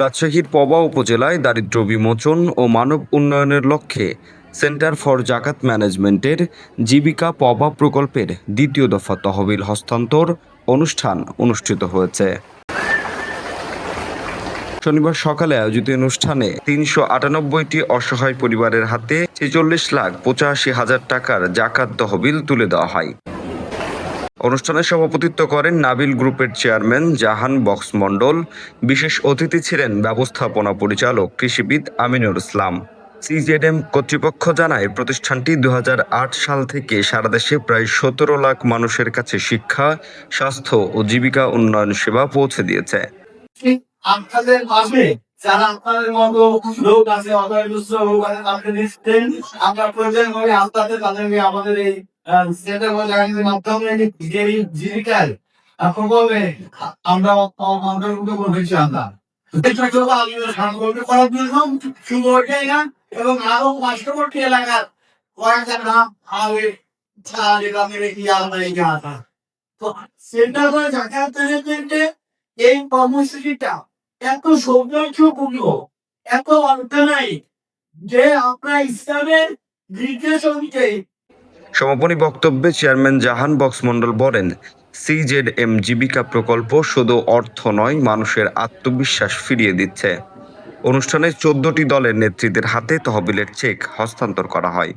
রাজশাহীর পবা উপজেলায় দারিদ্র বিমোচন ও মানব উন্নয়নের লক্ষ্যে সেন্টার ফর জাকাত ম্যানেজমেন্টের জীবিকা পবা প্রকল্পের দ্বিতীয় দফা তহবিল হস্তান্তর অনুষ্ঠান অনুষ্ঠিত হয়েছে। শনিবার সকালে আয়োজিত অনুষ্ঠানে তিনশো আটানব্বইটি অসহায় পরিবারের হাতে ছেচল্লিশ লাখ পঁচাশি হাজার টাকার জাকাত তহবিল তুলে দেওয়া হয়। অনুষ্ঠানে সভাপতিত্ব করেন নাবিল গ্রুপের চেয়ারম্যান জাহান বক্স মণ্ডল। বিশেষ অতিথি ছিলেন ব্যবস্থাপনা পরিচালক কৃষিবিদ আমিনুর ইসলাম। সিজেডএম কর্তৃপক্ষ জানায়, প্রতিষ্ঠানটি দু হাজার আট সাল থেকে সারা দেশে প্রায় সতেরো লাখ মানুষের কাছে শিক্ষা, স্বাস্থ্য ও জীবিকা উন্নয়ন সেবা পৌঁছে দিয়েছে। আমরা প্রয়োজন আমাদের এই সেন্টার মাধ্যমে যে এই জীবিকার আমরা অন্তর্ভুক্ত করেছি আমরা। করার জন্য জায়গাটা। তো জাকাত এই এত সৌন্দর্যপূর্ণ, এত অর্গানাইজ যে আপনার ইসলামের নির্দেশ অনুযায়ী সমাপনী বক্তব্যে চেয়ারম্যান জাহান বক্স মণ্ডল বলেন সিজেড এম জীবিকা প্রকল্প শুধু অর্থ নয়, মানুষের আত্মবিশ্বাস ফিরিয়ে দিচ্ছে। অনুষ্ঠানে চোদ্দটি দলের নেতৃত্বের হাতে তহবিলের চেক হস্তান্তর করা হয়।